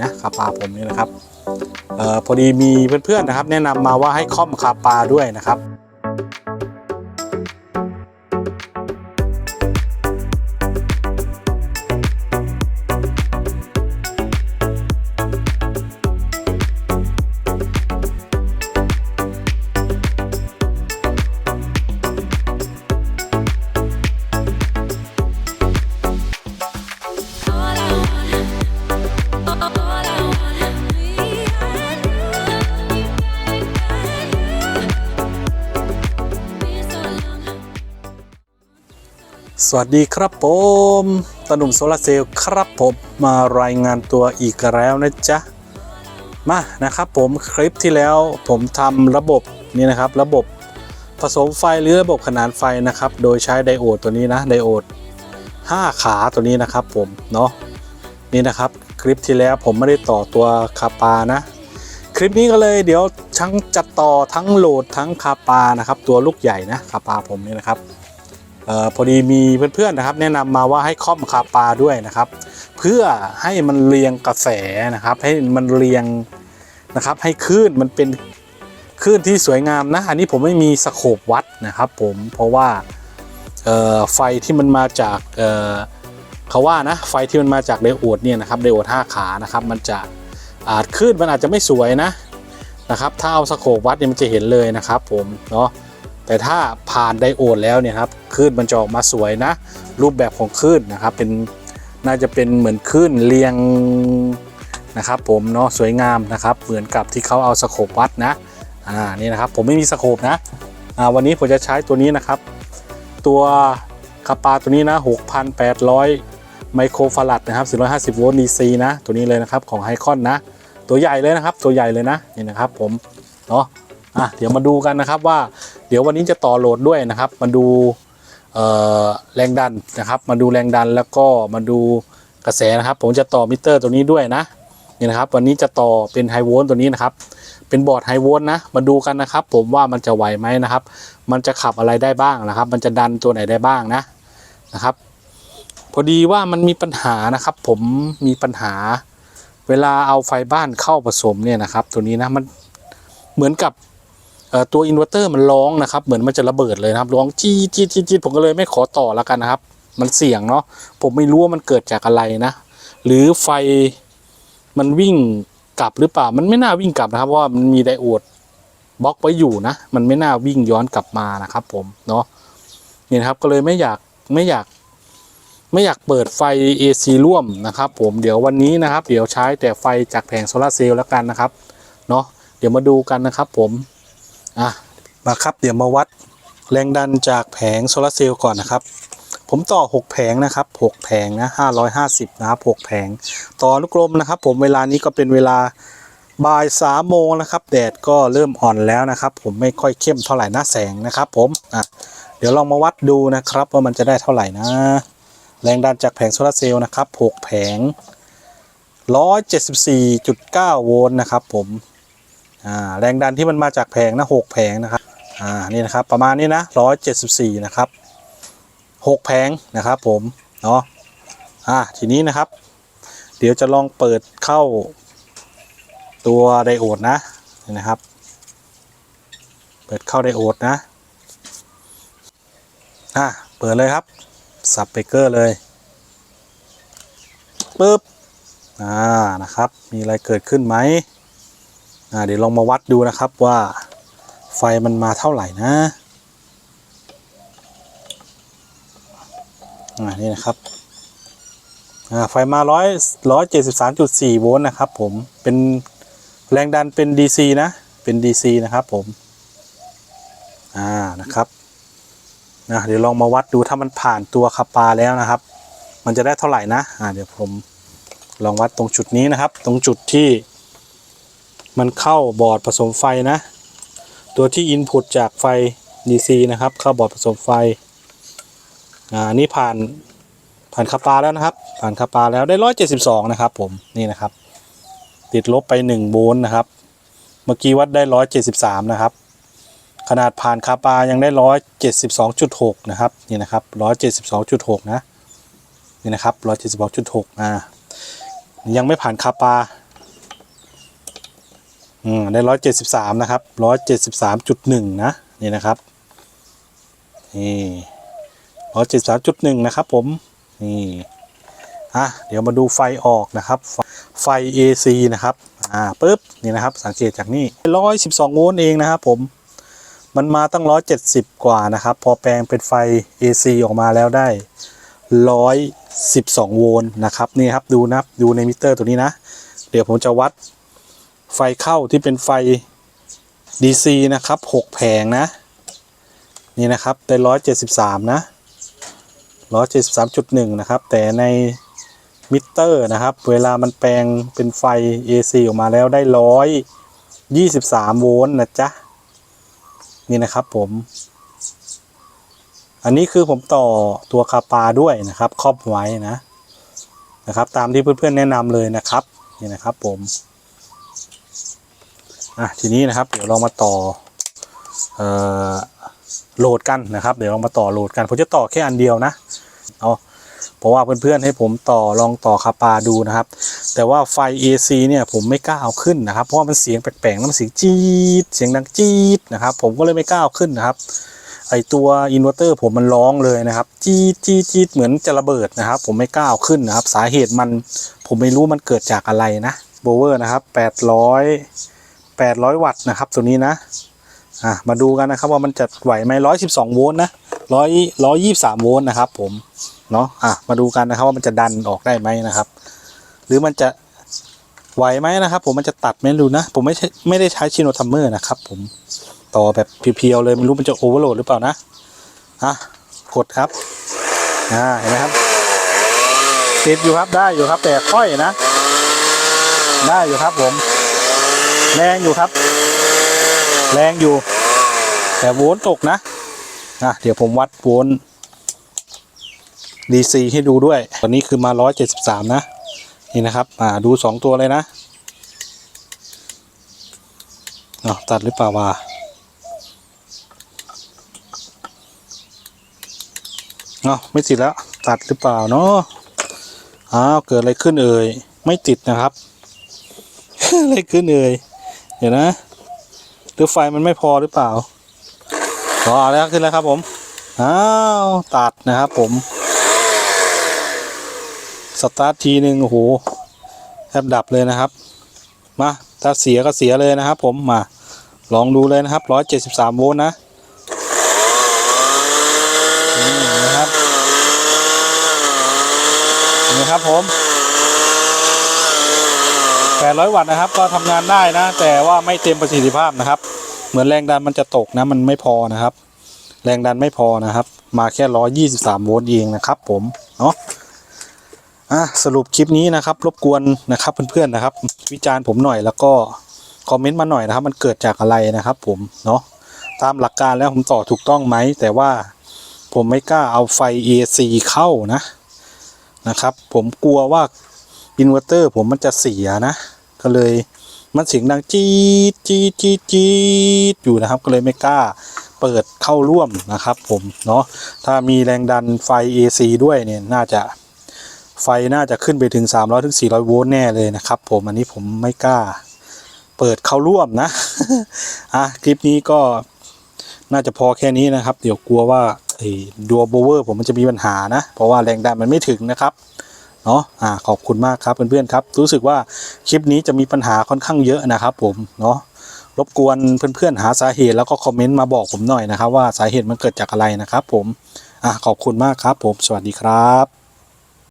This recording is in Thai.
นะคาปาผมนี่นะครับเออพอดีมีเพื่อนๆนะครับ แนะนำมาว่าให้ค่อมคาปาด้วยนะครับ สวัสดีครับผมตาหนุ่มโซลาร์เซลล์ครับผมมารายงานตัวอีกแล้วนะจ๊ะ มานะครับผมคลิปที่แล้วผมทำระบบนี่นะครับ ระบบผสมไฟหรือระบบขนานไฟนะครับ โดยใช้ไดโอดตัวนี้นะไดโอด 5 ขาตัวนี้นะครับผมเนาะนี่นะครับคลิปที่แล้วผมไม่ได้ต่อตัวคาปานะ คลิปนี้ก็เลยเดี๋ยวทั้งจัดต่อทั้งโหลดทั้งคาปานะครับ ตัวลูกใหญ่นะคาปาผมนี่นะครับ ออพอดีมีเพื่อนๆนะครับ แนะนำมาว่าให้ค่อมคาปลาด้วยนะครับ เพื่อให้มันเรียงกระแสนะครับ ให้มันเรียงนะครับ ให้คลื่นมันเป็นคลื่นที่สวยงามนะ อันนี้ผมไม่มีสโคปวัดนะครับผมเพราะว่าไฟที่มันมาจากเขาว่านะไฟที่มันมาจากไดโอดเนี่ยนะครับไดโอด5ขานะครับ มันจะอาจคลื่นมันอาจจะไม่สวยนะนะครับ ถ้าเอาสโคปวัดเนี่ยมันจะเห็นเลยนะครับ ผมเนาะ แต่ถ้าผ่านไดโอดแล้วเนี่ยครับคลื่นมันจะออกมาสวยนะ รูปแบบของคลื่นนะครับเป็นน่าจะเป็นเหมือนคลื่นเรียงนะครับผมเนาะสวยงามนะครับ เหมือนกับที่เขาเอาสโคปวัดนะอ่านี่นะครับผมไม่มีสโคปนะอ่าวันนี้ผมจะใช้ตัวนี้นะครับ ตัวคาปาตัวนี้นะ 6,800 ไมโครฟารัดนะครับ 450 โวลต์ DC นะ ตัวนี้เลยนะครับของไฮคอนนะ ตัวใหญ่เลยนะครับ ตัวใหญ่เลยนะ นี่นะครับผม เนาะอะเดี๋ยวมาดูกันนะครับว่า เดี๋ยววันนี้จะต่อโหลดด้วยนะครับ มาดูแรงดันนะครับ มาดูแรงดันแล้วก็มาดูกระแสนะครับ ผมจะต่อมิเตอร์ตัวนี้ด้วยนะนี่นะครับวันนี้จะต่อเป็นไฮโวลต์ตัวนี้นะครับ เป็นบอร์ดไฮโวลต์นะ มาดูกันนะครับ ผมว่ามันจะไหวไหมนะครับ มันจะขับอะไรได้บ้างนะครับ มันจะดันตัวไหนได้บ้างนะนะครับ พอดีว่ามันมีปัญหานะครับ ผมมีปัญหา เวลาเอาไฟบ้านเข้าผสมเนี่ยนะครับ ตัวนี้นะมันเหมือนกับ ตัวอินเวอร์เตอร์มันร้องนะครับ เหมือนมันจะระเบิดเลยนะครับร้องจี้จี้จี้จี้ผมก็เลยไม่ขอต่อแล้วกันนะครับ มันเสี่ยงเนาะผมไม่รู้ว่ามันเกิดจากอะไรนะ หรือไฟมันวิ่งกลับหรือเปล่ามันไม่น่าวิ่งกลับนะครับเพราะว่ามันมีไดโอดบล็อกไว้อยู่นะ มันไม่น่าวิ่งย้อนกลับมานะครับ ผมเนาะนี่นะครับก็เลยไม่อยากไม่อยากไม่อยากเปิดไฟ AC ร่วมนะครับ ผมเดี๋ยววันนี้นะครับ เดี๋ยวใช้แต่ไฟจากแผงโซลาเซลล์แล้วกันนะครับเนาะเดี๋ยวมาดูกันนะครับ ผม อะมาครับเดี๋ยวมาวัดแรงดันจากแผงโซลาร์เซลล์ก่อนนะครับ ผมต่อ 6 แผงนะครับ 6 แผงนะ550 นะครับ 6 แผง ต่ออนุกรมนะครับ ผมเวลานี้ก็เป็นเวลาบ่าย3โมงนะครับ แดดก็เริ่มอ่อนแล้วนะครับ ผมไม่ค่อยเข้มเท่าไหร่หน้าแสงนะครับผมอะเดี๋ยวลองมาวัดดูนะครับ ว่ามันจะได้เท่าไหร่นะ แรงดันจากแผงโซลาร์เซลล์นะครับ 6 แผง 174.9 โวลต์นะครับผม อ่าแรงดันที่มันมาจากแผงนะหกแผงนะครับอ่านี่นะครับประมาณนี้นะร้อยเจ็ดสิบสี่นะครับหกแผงนะครับผมเนาะอ่าทีนี้นะครับ เดี๋ยวจะลองเปิดเข้าตัวไดโอดนะนี่นะครับ เปิดเข้าไดโอดนะอ่าเปิดเลยครับสับเบเกอร์เลยปึ๊บอ่านะครับ มีอะไรเกิดขึ้นไหม อ่าเดี๋ยวลองมาวัดดูนะครับว่าไฟมันมาเท่าไหร่นะอ่านี่นะครับอ่าไฟมาร้อยร้อยเจ็ดสิบสามจุดสี่โวลต์นะครับผมเป็นแรงดันเป็น DC นะเป็น DC นะครับผมอ่านะครับนะเดี๋ยวลองมาวัดดูถ้ามันผ่านตัวคาปาแล้วนะครับ มันจะได้เท่าไหร่นะอ่าเดี๋ยวผมลองวัดตรงจุดนี้นะครับ ตรงจุดที่ มันเข้าบอร์ดผสมไฟนะ ตัวที่ Input จากไฟ DC นะครับ เข้าบอร์ดผสมไฟอ่านี่ผ่านผ่านคาปาแล้วนะครับ ผ่านคาปาแล้วได้172นะครับ ผมนี่นะครับ ติดลบไป1โวลต์นะครับ เมื่อกี้วัดได้173นะครับ ขนาดผ่านคาปายังได้172.6นะครับนี่นะครับ172.6นะนี่นะครับ172.6อ่ายังไม่ผ่านคาปา อืมได้ร้อยเจ็ดสิบสามนะครับร้อยเจ็ดสิบสามจุดหนึ่งนะนี่นะครับนี่ร้อยเจ็ดสามจุดหนึ่งนะครับผมนี่อะเดี๋ยวมาดูไฟออกนะครับไฟ AC นะครับอ่าปุ๊บนี่นะครับสังเกตจากนี่ร้อยสิบสองโวลต์เองนะครับผมมันมาตั้งร้อยเจ็ดสิบกว่านะครับ พอแปลงเป็นไฟ AC ออกมาแล้วได้ร้อยสิบสองโวลต์นะครับนี่ครับดูนะดูในมิเตอร์ตัวนี้นะ เดี๋ยวผมจะวัด ไฟเข้าที่เป็นไฟ DC นะครับหกแผงนะ นี่นะครับได้ร้อยเจ็ดสิบสามนะร้อยเจ็ดสิบสามจุดหนึ่งนะครับ แต่ในมิเตอร์นะครับ เวลามันแปลงเป็นไฟ AC ออกมาแล้วได้ร้อยยี่สิบสามโวลต์นะจ๊ะ นี่นะครับผม อันนี้คือผมต่อตัวคาปาด้วยนะครับ ครอบไว้นะนะครับ ตามที่เพื่อนๆแนะนำเลยนะครับ นี่นะครับผม อะทีนี้นะครับ เดี๋ยวเรามาต่อเอ่อโหลดกันนะครับ เดี๋ยวเรามาต่อโหลดกันผมจะต่อแค่อันเดียวนะเอาเพราะว่าเพื่อนๆให้ผมต่อลองต่อคาปาดูนะครับ แต่ว่าไฟ AC เนี่ยผมไม่กล้าเอาขึ้นนะครับ เพราะว่ามันเสียงแปลกๆแล้วเสียงจี๊ดเสียงดังจี๊ดนะครับ ผมก็เลยไม่กล้าเอาขึ้นนะครับไอตัวอินเวอร์เตอร์ผมมันร้องเลยนะครับ จี๊ดจี๊ดจี๊ดเหมือนจะระเบิดนะครับ ผมไม่กล้าเอาขึ้นนะครับ สาเหตุมันผมไม่รู้มันเกิดจากอะไรนะโบเวอร์นะครับ800 800 วัตต์นะครับตัวนี้นะอะมาดูกันนะครับว่ามันจะไหวไหม112 โวลต์นะ100 123 โวลต์นะครับผมเนาะอะมาดูกันนะครับว่ามันจะดันออกได้ไหมนะครับ หรือมันจะไหวไหมนะครับ ผมมันจะตัดไหมดูนะ ผมไม่ใช่ไม่ได้ใช้ชิโนทัมเมอร์นะครับผมต่อแบบเพียวๆเลยไม่รู้มันจะโอเวอร์โหลดหรือเปล่านะอะกดครับอ่าเห็นไหมครับติดอยู่ครับได้อยู่ครับแต่ค่อยนะ ได้อยู่ครับผม แรงอยู่ครับ แรงอยู่ แต่โวลต์ตกนะอะเดี๋ยวผมวัดโวลต์ DC ให้ดูด้วย ตอนนี้คือมา 173 นะ นี่นะครับ อ่า ดู 2 ตัวเลยนะเอาตัดหรือเปล่าวะเอาไม่ติดแล้ว ตัดหรือเปล่าเนาะ อ้าว เกิดอะไรขึ้นเอ่ย ไม่ติดนะครับ อะไรขึ้นเอ่ย เดี๋ยวนะ หรือไฟมันไม่พอหรือเปล่าพอแล้วขึ้นแล้วครับผม อ้าวตัดนะครับผม สตาร์ททีหนึ่งโอ้โหแทบดับเลยนะครับ มาถ้าเสียก็เสียเลยนะครับ ผมมา ลองดูเลยนะครับ 173 โวลต์นะนี่นะครับนี่ครับผม 800 วัตต์นะครับ ก็ทำงานได้นะ แต่ว่าไม่เต็มประสิทธิภาพนะครับ เหมือนแรงดันมันจะตกนะ มันไม่พอนะครับ แรงดันไม่พอนะครับ มาแค่ 123 โวลต์เองนะครับผม เนาะอะสรุปคลิปนี้นะครับ รบกวนนะครับเพื่อนๆนะครับ วิจารณ์ผมหน่อยแล้วก็คอมเมนต์มาหน่อยนะครับ มันเกิดจากอะไรนะครับ ผมเนาะตามหลักการแล้วผมต่อถูกต้องไหม แต่ว่าผมไม่กล้าเอาไฟ AC เข้านะนะครับ ผมกลัวว่าอินเวอร์เตอร์ผมมันจะเสียนะ ก็เลยมันเสียงดังจี๊ดจี๊ดจี๊ดจี๊ดอยู่นะครับ ก็เลยไม่กล้าเปิดเข้าร่วมนะครับ ผมเนาะถ้ามีแรงดันไฟ AC ด้วยเนี่ยน่าจะไฟน่าจะขึ้นไปถึง 300ถึง400 โวลต์แน่เลยนะครับ ผมอันนี้ผมไม่กล้า เปิดเข้าร่วมนะอะคลิปนี้ก็น่าจะพอแค่นี้นะครับ เดี๋ยวกลัวว่าไอ้ดัวโบเวอร์ผมมันจะมีปัญหานะ เพราะว่าแรงดันมันไม่ถึงนะครับ เนาะอ่าขอบคุณมากครับเพื่อนๆครับ รู้สึกว่าคลิปนี้จะมีปัญหาค่อนข้างเยอะนะครับ ผมเนาะรบกวนเพื่อนๆหาสาเหตุแล้วก็คอมเมนต์มาบอกผมหน่อยนะครับ ว่าสาเหตุมันเกิดจากอะไรนะครับ ผมอะขอบคุณมากครับ ผมสวัสดีครับ